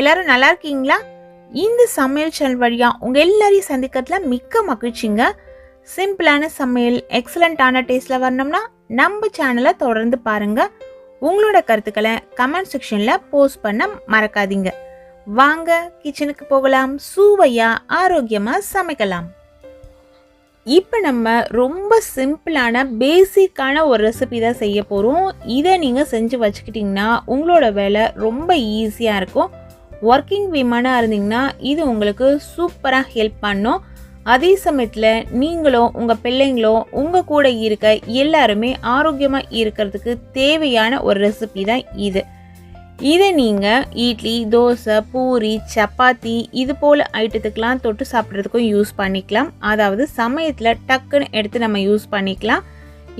எல்லாரும் நல்லா இருக்கீங்களா? இந்த சமையல் சேனல் வழியாக உங்கள் எல்லாரையும் சந்திக்கிறதுல மிக்க மகிழ்ச்சிங்க. சிம்பிளான சமையல் எக்ஸலண்ட்டான டேஸ்ட்டில் வரணும்னா நம்ம சேனலை தொடர்ந்து பாருங்கள் உங்களோட கருத்துக்களை கமெண்ட் செக்ஷனில் போஸ்ட் பண்ண மறக்காதீங்க. வாங்க கிச்சனுக்கு போகலாம். சுவையாக ஆரோக்கியமாக சமைக்கலாம். இப்போ நம்ம ரொம்ப சிம்பிளான பேசிக்கான ஒரு ரெசிபி தான் செய்ய போகிறோம் இதை நீங்கள் செஞ்சு வச்சுக்கிட்டிங்கன்னா உங்களோட வேலை ரொம்ப ஈஸியாக இருக்கும். ஒர்க்கிங் விமனாக இருந்தீங்கன்னா இது உங்களுக்கு சூப்பராக ஹெல்ப் பண்ணும். அதே சமயத்தில் நீங்களும் உங்கள் பிள்ளைங்களோ உங்கள் கூட இருக்க எல்லாருமே ஆரோக்கியமாக இருக்கிறதுக்கு தேவையான ஒரு ரெசிபி தான் இது. இதை நீங்கள் இட்லி தோசை பூரி சப்பாத்தி இது போல் ஐட்டத்துக்கெலாம் தொட்டு சாப்பிட்றதுக்கும் யூஸ் பண்ணிக்கலாம். அதாவது சமயத்தில் டக்குன்னு எடுத்து நம்ம யூஸ் பண்ணிக்கலாம்.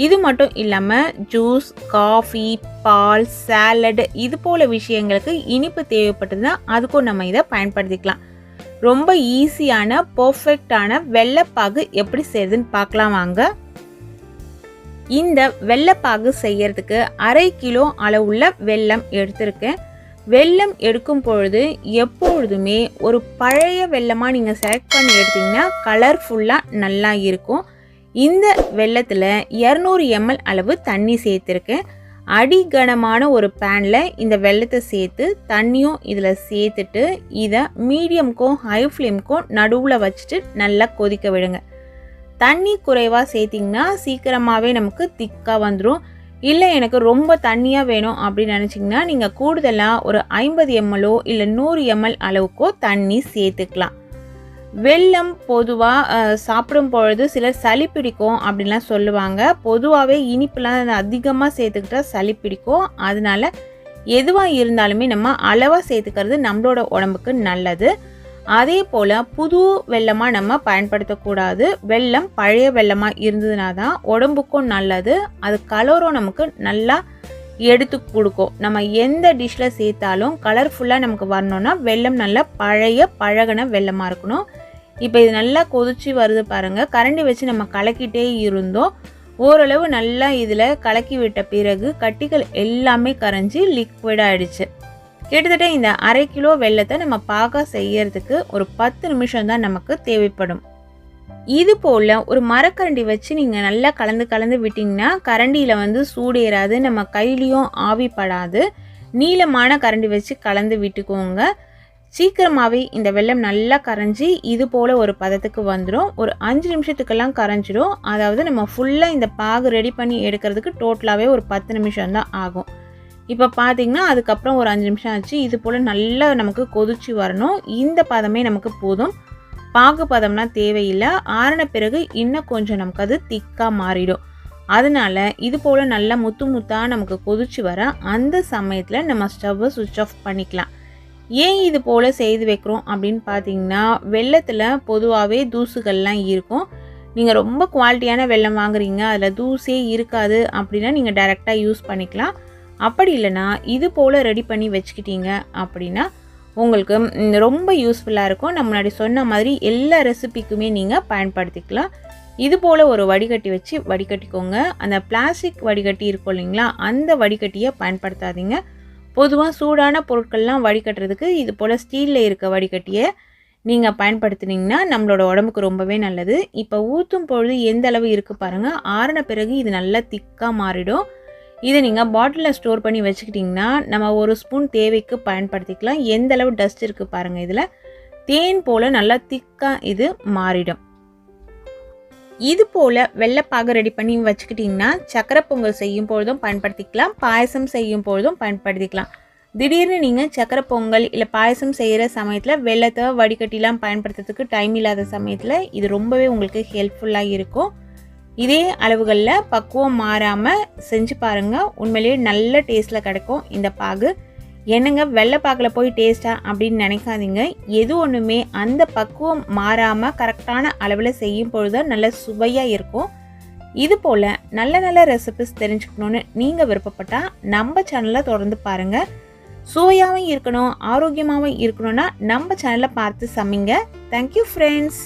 இது மட்டும் இல்லாமல் ஜூஸ் காஃபி பால் சாலட் இது போல் விஷயங்களுக்கு இனிப்பு தேவைப்பட்டதுன்னா அதுக்கும் நம்ம இதை பயன்படுத்திக்கலாம். ரொம்ப ஈஸியான பர்ஃபெக்டான வெள்ளைப்பாகு எப்படி செய்யுதுன்னு பார்க்கலாம் வாங்க. இந்த வெள்ளைப்பாகு செய்யறதுக்கு அரை கிலோ அளவுள்ள வெல்லம் எடுத்திருக்கேன். வெல்லம் எடுக்கும் பொழுது எப்பொழுதுமே ஒரு பழைய வெல்லமாக நீங்கள் செலக்ட் பண்ணி எடுத்தீங்கன்னா கலர்ஃபுல்லாக நல்லா இருக்கும். இந்த வெள்ளத்தில் இரநூறு எம்எல் அளவு தண்ணி சேர்த்துருக்கேன் அடிகனமான ஒரு பேனில் இந்த வெள்ளத்தை சேர்த்து தண்ணியும் இதில் சேர்த்துட்டு இதை மீடியம்க்கும் ஹை ஃப்ளேம்க்கும் நடுவில் வச்சுட்டு நல்லா கொதிக்க விடுங்க. தண்ணி குறைவாக சேர்த்திங்கன்னா சீக்கிரமாகவே நமக்கு திக்காக வந்துடும் இல்லை எனக்கு ரொம்ப தண்ணியாக வேணும் அப்படின்னு நினச்சிங்கன்னா நீங்கள் கூடுதலாக ஒரு ஐம்பது எம்எல்ஓ இல்லை நூறு எம்எல் அளவுக்கோ தண்ணி சேர்த்துக்கலாம். வெல்லம் பொதுவாக சாப்பிடும் பொழுது சிலர் சளி பிடிக்கும் அப்படின்லாம் சொல்லுவாங்க. பொதுவாகவே இனிப்புலாம் அதிகமாக சேர்த்துக்கிட்டா சளி பிடிக்கும். அதனால எதுவாக இருந்தாலுமே நம்ம அளவாக சேர்த்துக்கிறது நம்மளோட உடம்புக்கு நல்லது. அதே போல் புது வெள்ளமாக நம்ம பயன்படுத்தக்கூடாது. வெள்ளம் பழைய வெள்ளமாக இருந்ததுனா தான் உடம்புக்கும் நல்லது. அது கலரும் நமக்கு நல்லா எடுத்து கொடுக்கும். நம்ம எந்த டிஷ்ஷில் சேர்த்தாலும் கலர்ஃபுல்லாக நமக்கு வரணும்னா வெள்ளம் நல்லா பழைய பழகின வெள்ளமாக இருக்கணும். இப்போ இது நல்லா கொதிச்சு வருது பாருங்கள் கரண்டி வச்சு நம்ம கலக்கிட்டே இருந்தோம். ஓரளவு நல்லா இதில் கலக்கி விட்ட பிறகு கட்டிகள் எல்லாமே கரைஞ்சி லிக்விட் ஆயிடுச்சு. கிட்டத்தட்ட இந்த அரை கிலோ வெள்ளத்தை நம்ம பாக செய்யறதுக்கு ஒரு பத்து நிமிஷம் தான் நமக்கு தேவைப்படும். இது போல் ஒரு மரக்கரண்டி வச்சு நீங்கள் நல்லா கலந்து கலந்து விட்டிங்கன்னா கரண்டியில் வந்து சூடேறாது நம்ம கையிலையும் ஆவிப்படாது நீளமான கரண்டி வச்சு கலந்து விட்டுக்கோங்க. சீக்கிரமாகவே இந்த வெள்ளம் நல்லா கரைஞ்சி இது போல் ஒரு பதத்துக்கு வந்துடும் ஒரு அஞ்சு நிமிஷத்துக்கெல்லாம் கரைஞ்சிடும் அதாவது நம்ம ஃபுல்லாக இந்த பாகு ரெடி பண்ணி எடுக்கிறதுக்கு டோட்டலாகவே ஒரு பத்து நிமிஷம் தான் ஆகும். இப்போ பார்த்தீங்கன்னா அதுக்கப்புறம் ஒரு அஞ்சு நிமிஷம் ஆச்சு. இது போல் நல்லா நமக்கு கொதிச்சு வரணும். இந்த பதமே நமக்கு போதும். பாகு பதம்லாம் தேவையில்லை. ஆறின பிறகு இன்னும் கொஞ்சம் நமக்கு அது திக்காக மாறிடும். அதனால இது போல் நல்லா முத்து முத்தாக நமக்கு கொதிச்சு வர அந்த சமயத்தில் நம்ம ஸ்டவ்வை சுவிட்ச் ஆஃப் பண்ணிக்கலாம். ஏன் இது போல் செய்து வைக்கிறோம் அப்படின்னு பார்த்தீங்கன்னா வெள்ளத்தில் பொதுவாகவே தூசுகள்லாம் இருக்கும். நீங்கள் ரொம்ப குவாலிட்டியான வெள்ளம் வாங்குறீங்க அதில் தூசே இருக்காது அப்படின்னா நீங்கள் டைரெக்டாக யூஸ் பண்ணிக்கலாம். அப்படி இல்லைன்னா இது போல் ரெடி பண்ணி வச்சுக்கிட்டீங்க அப்படின்னா உங்களுக்கு ரொம்ப யூஸ்ஃபுல்லாக இருக்கும். நம்ம முன்னாடி சொன்ன மாதிரி எல்லா ரெசிபிக்குமே நீங்கள் பயன்படுத்திக்கலாம். இது போல் ஒரு வடிகட்டி வச்சு வடிகட்டிக்கோங்க. அந்த பிளாஸ்டிக் வடிகட்டி இருக்கும் இல்லைங்களா அந்த வடிகட்டியை பயன்படுத்தாதீங்க. பொதுவாக சூடான பொருட்கள்லாம் வடிகட்டுறதுக்கு இது போல் ஸ்டீலில் இருக்க வடிகட்டியை நீங்கள் பயன்படுத்துனீங்கன்னா நம்மளோட உடம்புக்கு ரொம்பவே நல்லது. இப்போ ஊற்றும் பொழுது எந்த அளவு இருக்குது பாருங்கள் ஆறின பிறகு இது நல்லா திக்காக மாறிடும். இதை நீங்கள் பாட்டிலில் ஸ்டோர் பண்ணி வச்சுக்கிட்டிங்கன்னா நம்ம ஒரு ஸ்பூன் தேவைக்கு பயன்படுத்திக்கலாம். எந்த அளவு டஸ்ட் இருக்குது பாருங்கள் இதில். தேன் போல் நல்லா திக்காக இது மாறிடும். இது போல் வெள்ளைப்பாக ரெடி பண்ணி வச்சுக்கிட்டிங்கன்னா சக்கரை பொங்கல் செய்யும் பொழுதும் பயன்படுத்திக்கலாம் பாயசம் செய்யும் பொழுதும் பயன்படுத்திக்கலாம். திடீர்னு நீங்கள் சக்கரை பொங்கல் இல்லை பாயசம் செய்கிற சமயத்தில் வெள்ளத்தை வடிகட்டிலாம் பயன்படுத்துறதுக்கு டைம் இல்லாத சமயத்தில் இது ரொம்பவே உங்களுக்கு ஹெல்ப்ஃபுல்லாக இருக்கும். இதே அளவுகளில் பக்குவம் மாறாமல் செஞ்சு பாருங்கள் உண்மையிலேயே நல்ல டேஸ்ட்டில் கிடைக்கும் இந்த பாகு. என்னங்க வெள்ளைப்பாக்கில் போய் டேஸ்ட்டா அப்படின்னு நினைக்காதீங்க. எது ஒன்றுமே அந்த பக்குவம் மாறாமல் கரெக்டான அளவில் செய்யும் பொழுது நல்ல சுவையாக இருக்கும். இது போல் நல்ல நல்ல ரெசிபிஸ் தெரிஞ்சுக்கணுன்னு நீங்கள் விருப்பப்பட்டால் நம்ம சேனலை தொடர்ந்து பாருங்கள் சுவையாகவும் இருக்கணும் ஆரோக்கியமாகவும் இருக்கணும்னா நம்ம சேனலை பார்த்து சமைங்க. Thank you friends